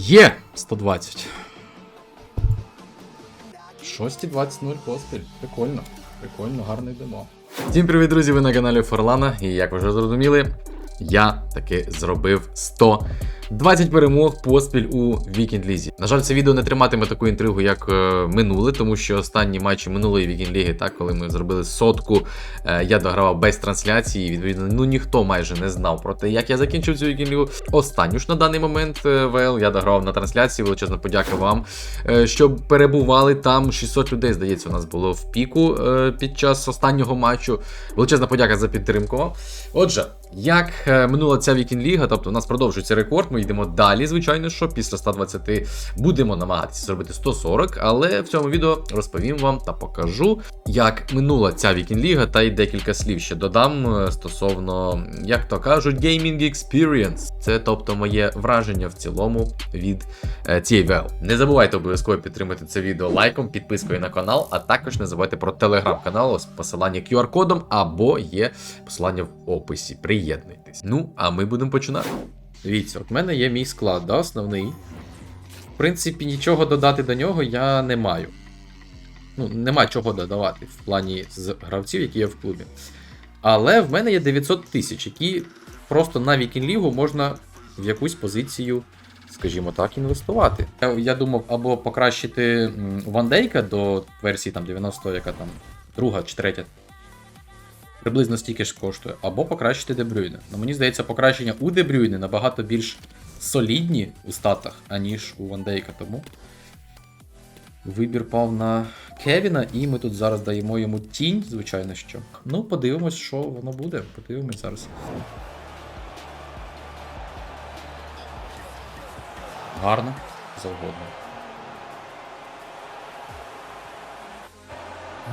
Є! 120. 6.20 поспіль. Прикольно. Прикольно, гарно йдемо. Всім привіт, друзі! Ви на каналі Форлана. І як ви вже зрозуміли, я таки зробив 120 перемог поспіль у Вікінд Лізі. На жаль, це відео не триматиме таку інтригу, як е, минуле, тому що останні матчі минулої Вікінд Ліги, так, коли ми зробили сотку, е, я догравав без трансляції. Відповідно, ну ніхто майже не знав про те, як я закінчив цю Вікінд Лігу. Останню ж на даний момент е, ВЛ я догравав на трансляції. Величезна подяка вам, що перебували там. 600 людей, здається, у нас було в піку під час останнього матчу. Величезна подяка за підтримку. Отже, як е, минула ця Вікінг Ліга, тобто у нас продовжується рекорд, ми йдемо далі, звичайно, що після 120 будемо намагатися зробити 140, але в цьому відео розповім вам та покажу, як минула ця Вікінг Ліга, та й декілька слів ще додам е, стосовно, як то кажуть, gaming experience. Це тобто моє враження в цілому від е, цієї ВЛ. Не забувайте обов'язково підтримати це відео лайком, підпискою на канал, а також не забувайте про телеграм-канал з посилання QR-кодом або є посилання в описі. Приєднуйтесь. Ну, а ми будемо починати. Дивіться, от в мене є мій склад, да, основний. В принципі, нічого додати до нього я не маю. Ну, нема чого додавати в плані з гравців, які є в клубі. Але в мене є 900 тисяч, які просто на Вікінг-лігу можна в якусь позицію, скажімо так, інвестувати. Я, я думав, або покращити Вандейка до версії там 90, яка там друга чи третя. Приблизно стільки ж коштує, або покращити Дебрюйне. Ну, мені здається, покращення у Дебрюйне набагато більш солідні у статах, аніж у Вандейка. Тому вибір пав на Кевіна, і ми тут зараз даємо йому тінь, звичайно що. Ну, подивимось, що воно буде. Подивимось зараз. Гарно, завгодно.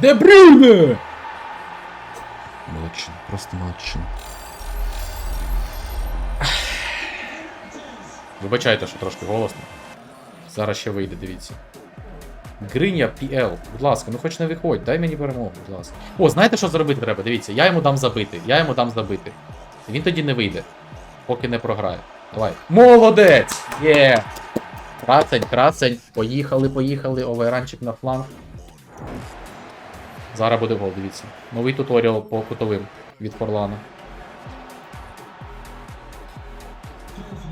Дебрюйне! Молодчин, просто молодчин. Вибачайте, що трошки голосно. Зараз ще вийде, дивіться. Гриня PL, будь ласка, ну хоч не виходь, дай мені перемогу, будь ласка. О, знаєте, що зробити треба? Дивіться, я йому дам забити, я йому дам забити. Він тоді не вийде, поки не програє. Давай. Молодець! Є! Красень, красень. Поїхали, поїхали. Оверанчик на фланг. Зараз буде гол, дивіться. Новий туторіал по кутовим від Форлана.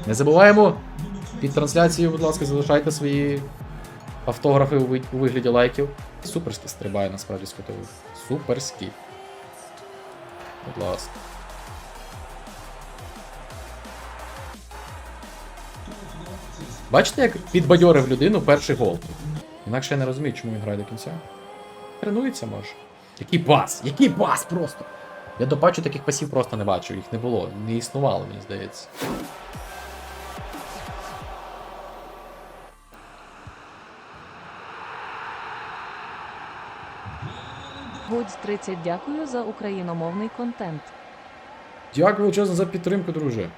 Не забуваємо під трансляцією, будь ласка, залишайте свої автографи у, вигляді лайків. Суперський стрибає насправді з кутових. Суперський. Будь ласка. Бачите, як підбадьорив людину перший гол? Інакше я не розумію, чому він грає до кінця. Тренується може. Який пас! Який пас просто! Я до бачу таких пасів просто не бачу, їх не було, не існувало, мені здається. Гудз 30 дякую за україномовний контент. Дякую величезно за підтримку, друже.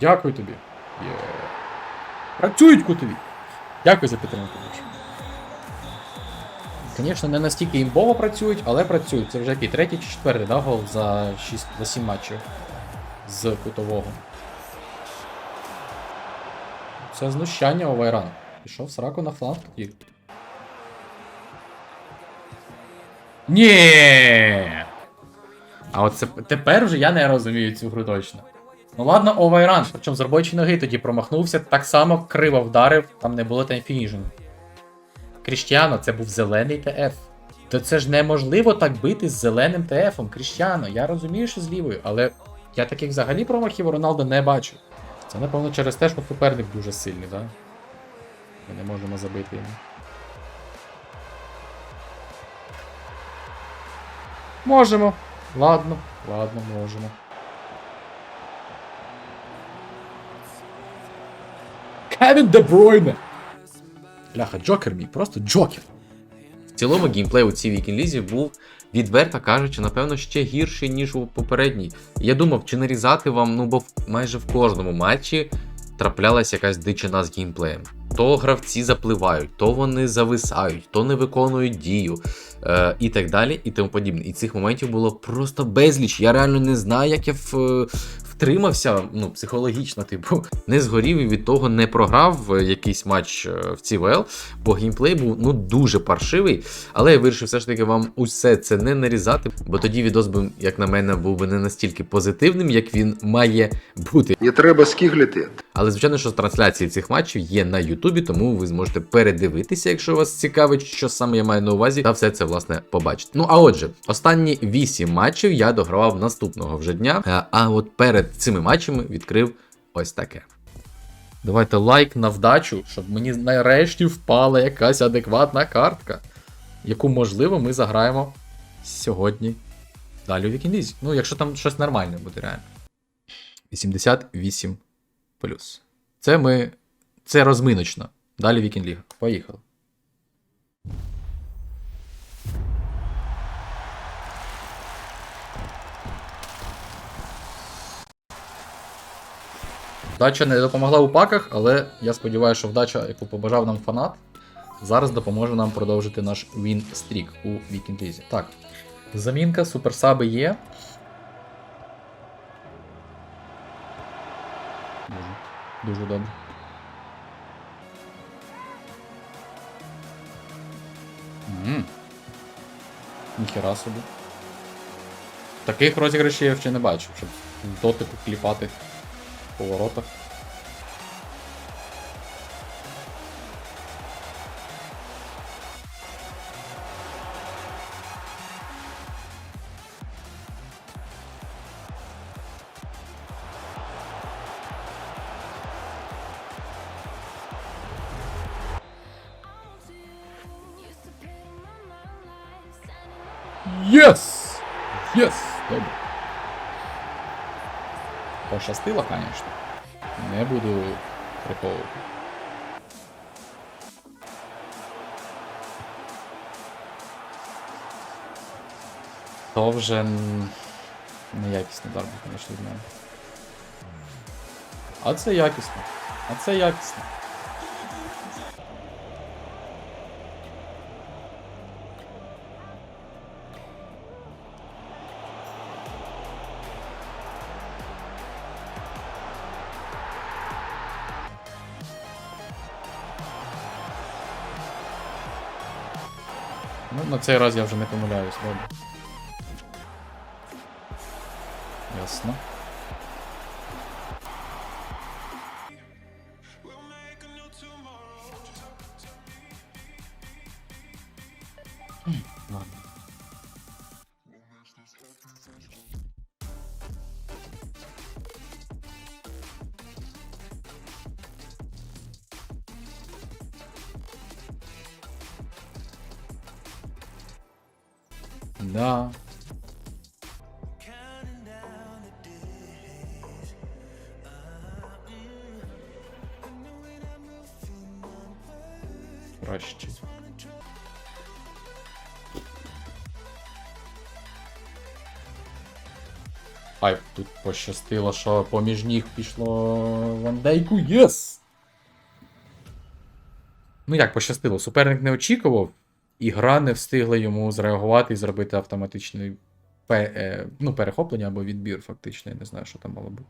Дякую тобі. Є. Працюють кутові. Дякую за підтримку, друже. Звісно, не настільки імбово працюють, але працюють. Це вже який третій чи четвертий, да, гол за 6, за 7 матчів з кутового. Це знущання Овайран. Пішов сраку на фланг тоді. Ні. А от це тепер вже я не розумію цю гру точно. Ну ладно, овайран, причому з робочої ноги тоді промахнувся, так само криво вдарив, там не було таймфінішингу. Кріштіано, це був зелений ТФ. То це ж неможливо так бити з зеленим ТФом, Кріштіано. Я розумію, що з лівою, але я таких взагалі промахів у Роналду не бачу. Це, напевно, через те, що суперник дуже сильний, так? Ми не можемо забити йому. Можемо. Ладно, ладно, можемо. Кевін Де Бройне! Бляха, Джокер мій, просто Джокер. В цілому геймплей у цій вікінлізі був, відверто кажучи, напевно, ще гірший, ніж у попередній. Я думав, чи нарізати вам, ну бо майже в кожному матчі траплялась якась дичина з геймплеєм. То гравці запливають, то вони зависають, то не виконують дію е, і так далі, і тому подібне. І цих моментів було просто безліч. Я реально не знаю, як я в, втримався ну, психологічно, типу, не згорів і від того не програв е, якийсь матч е, в ЦВЛ, бо геймплей був ну дуже паршивий. Але я вирішив все ж таки вам усе це не нарізати, бо тоді відос би, як на мене, був би не настільки позитивним, як він має бути. Не треба скиглити. Але звичайно, що трансляції цих матчів є на Ютубі, тому ви зможете передивитися, якщо вас цікавить, що саме я маю на увазі, та все це власне побачити. Ну а отже, останні 8 матчів я догравав наступного вже дня. Е, А от перед цими матчами відкрив ось таке. Давайте лайк на вдачу, щоб мені нарешті впала якась адекватна картка, яку, можливо, ми заграємо сьогодні далі у Вікіндізі. Ну, якщо там щось нормальне буде реально. 88. Це ми. Це розминочно. Далі Вікінг Ліга. Поїхали. Вдача не допомогла у паках, але я сподіваюся, що вдача, яку побажав нам фанат, зараз допоможе нам продовжити наш він стрік у Вікінг Лізі. Так. Замінка, суперсаби є. Дуже, дуже добре. Ніхера собі. Таких розіграшів я ще не бачив, щоб дотику кліпати поворотах. Єс! Єс! Добре. Пощастило, звісно. Не буду приховувати. То вже неякісний удар був, звісно, від мене. А це якісно. А це якісно. Ну, на цей раз я вже не помиляюсь, добре. Да. Краще. Ай, тут пощастило, що поміж ніг пішло вандейку. Єс! Ну як пощастило, суперник не очікував, і гра не встигла йому зреагувати і зробити автоматичний е, ну, перехоплення або відбір, фактично, я не знаю, що там мало бути.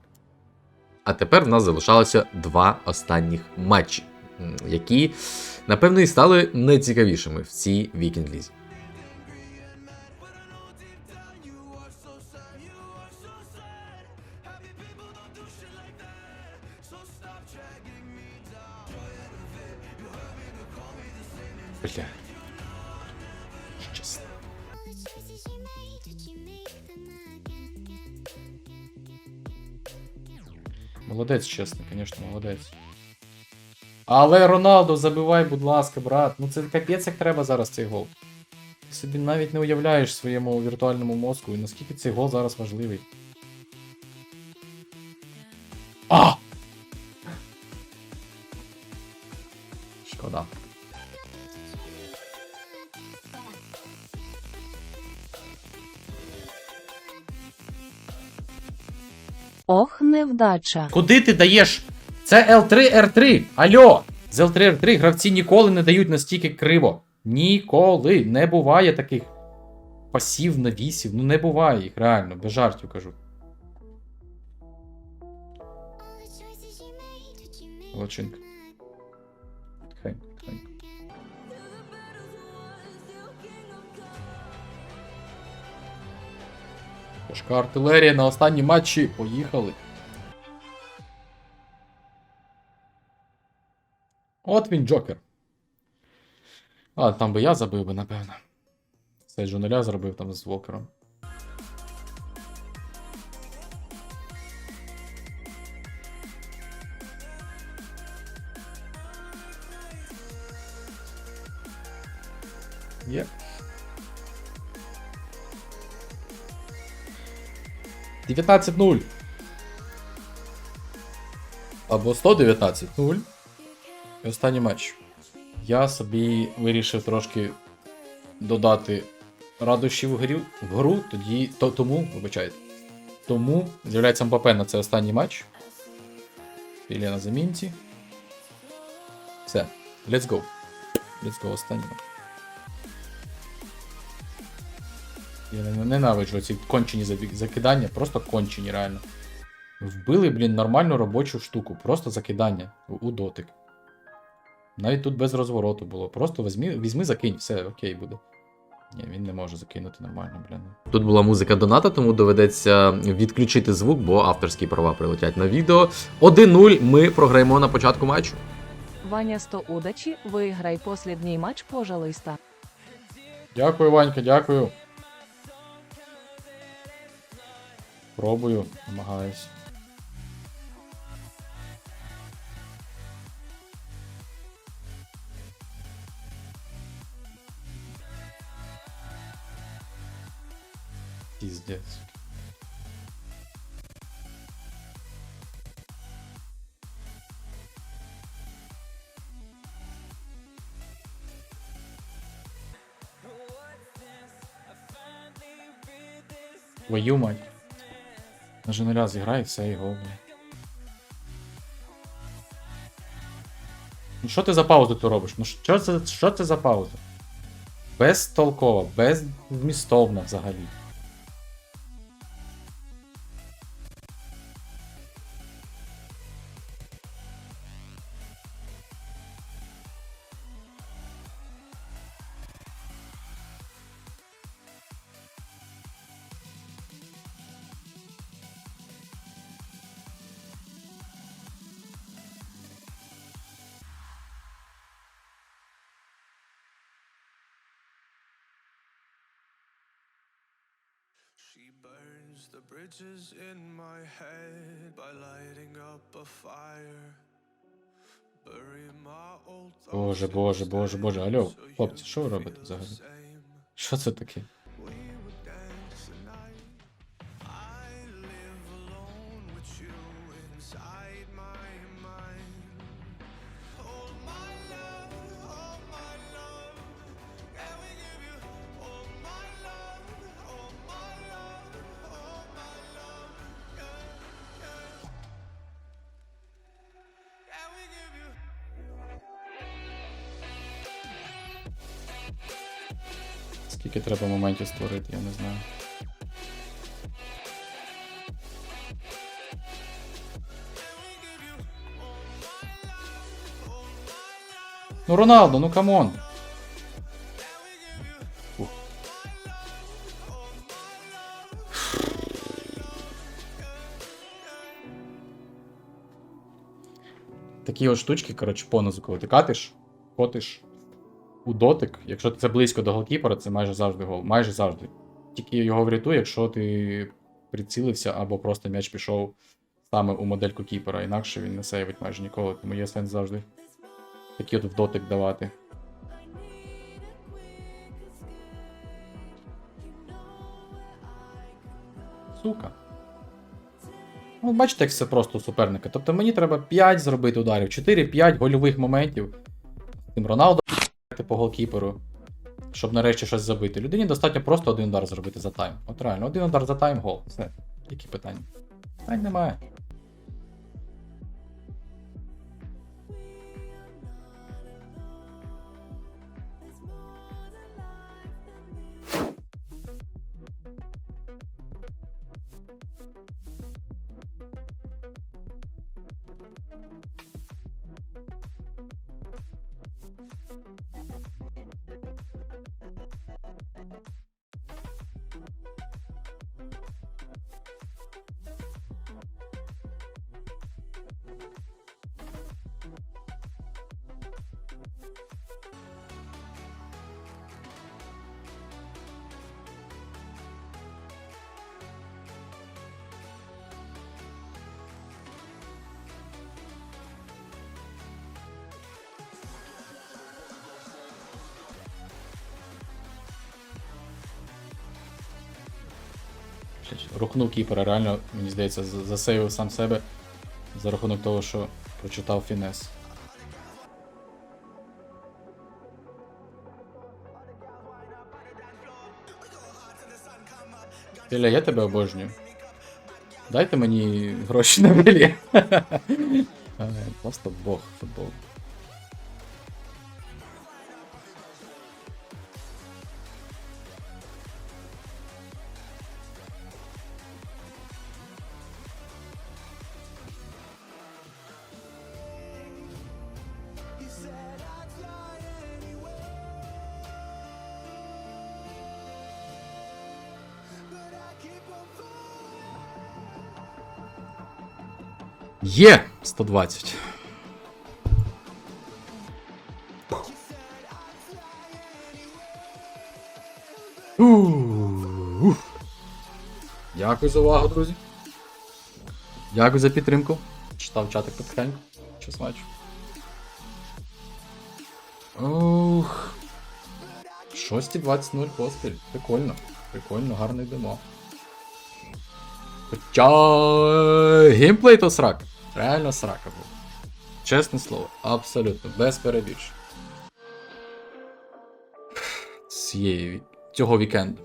А тепер в нас залишалося два останніх матчі, які, напевно, і стали найцікавішими в цій вікінд-лізі. Бля. Щас. Молодець, чесно, звісно, молодець. Але Роналдо, забивай, будь ласка, брат. Ну це капець, як треба зараз цей гол. Ти собі навіть не уявляєш своєму віртуальному мозку, і наскільки цей гол зараз важливий. Ох, невдача. Куди ти даєш? Це L3 R3. Алло! З L3R3 гравці ніколи не дають настільки криво. Ніколи не буває таких пасів навісів. Ну не буває їх, реально, без жартів кажу. Лочинка. Важка артилерія на останні матчі. Поїхали. От він Джокер. А, там би я забив би, напевно. Це Джуналя зробив там з Вокером. Yep. 19-0. Або 119-0. І останній матч. Я собі вирішив трошки додати радощів в гру, в гру тоді, то, тому, вибачайте. Тому з'являється Мбапе на цей останній матч. Пілі на замінці. Все, let's go. Let's go останній матч. Я не- ненавиджу ці кончені закидання, просто кончені, реально. Вбили, блін, нормальну робочу штуку, просто закидання у, у дотик. Навіть тут без розвороту було. Просто візьми, візьми закинь, все окей буде. Ні, він не може закинути нормально, блін. Тут була музика доната, тому доведеться відключити звук, бо авторські права прилетять на відео. 1-0 ми програємо на початку матчу. Ваня 100 удачі, виграй послідній матч, пожалуйста. Дякую, Ванька, дякую. Пробую, намагаюсь. Пиздец. Твою мать. На женеля зіграє все його, блядь. Ну що ти за паузу тут робиш? Ну що це, що це за пауза? Безтолкова, безмістовна взагалі. She burns the bridges in my head by lighting up a fire. Боже, боже, боже, боже. Алло, хлопці, що ви робите взагалі? Що це таке? Скільки треба моментів створити, я не знаю. Ну, Роналдо, ну камон. Ух. Такі от штучки, коротше, понизу, коли ти катиш, котиш у дотик, якщо це близько до голкіпера, це майже завжди гол. Майже завжди. Тільки його врятує, якщо ти прицілився або просто м'яч пішов саме у модельку кіпера, інакше він не сейвить майже ніколи, тому є сенс завжди такі от в дотик давати. Сука. Ну, бачите, як все просто у суперника. Тобто мені треба 5 зробити ударів, 4-5 гольових моментів. Тим Роналдо по голкіперу, щоб нарешті щось забити. Людині достатньо просто один удар зробити за тайм. От реально, один удар за тайм, гол. Все. Які питання? Питань немає. Рухнув кіпера, реально, мені здається, засейвив сам себе. За рахунок того, що прочитав фінес. Біля, я тебе обожнюю. Дайте мені гроші на білі. Просто бог футбол. Є! 120. Ух. Дякую за увагу, друзі. Дякую за підтримку. Читав чатик потихеньку. Чесночу. Ух. 6.20 поспіль. Прикольно. Прикольно, гарно йдемо. Хоча геймплей то срак. Реально срака був. Чесне слово, абсолютно, без перебільшень. Цієї, цього вікенду.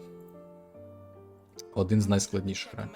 Один з найскладніших реально.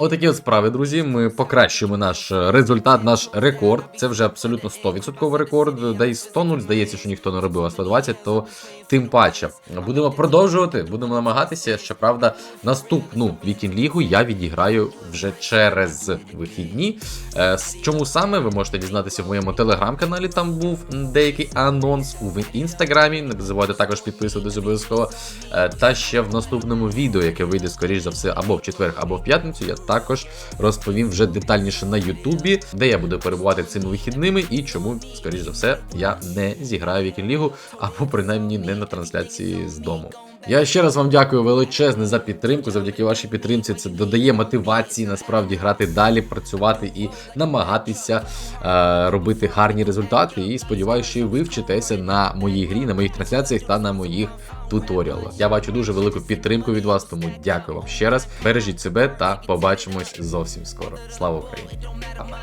Отакі от справи, друзі. Ми покращуємо наш е, результат, наш рекорд. Це вже абсолютно 100% рекорд. Де й 100 здається, що ніхто не робив, а 120, то тим паче. Будемо продовжувати, будемо намагатися. Щоправда, наступну вікінг-лігу я відіграю вже через вихідні. Е, Чому саме ви можете дізнатися в моєму телеграм-каналі? Там був деякий анонс у інстаграмі. Не забувайте також підписуватись обов'язково. Е, Та ще в наступному відео, яке вийде, скоріш за все, або в четвер, або в п'ятницю, я також розповім вже детальніше на Ютубі, де я буду перебувати цими вихідними і чому, скоріш за все, я не зіграю в Лігу, або принаймні не на трансляції з дому. Я ще раз вам дякую величезне за підтримку. Завдяки вашій підтримці це додає мотивації насправді грати далі, працювати і намагатися е, робити гарні результати. І сподіваюся, що ви вчитеся на моїй грі, на моїх трансляціях та на моїх туторіалах. Я бачу дуже велику підтримку від вас, тому дякую вам ще раз. Бережіть себе та побачимось зовсім скоро. Слава Україні! Па-па.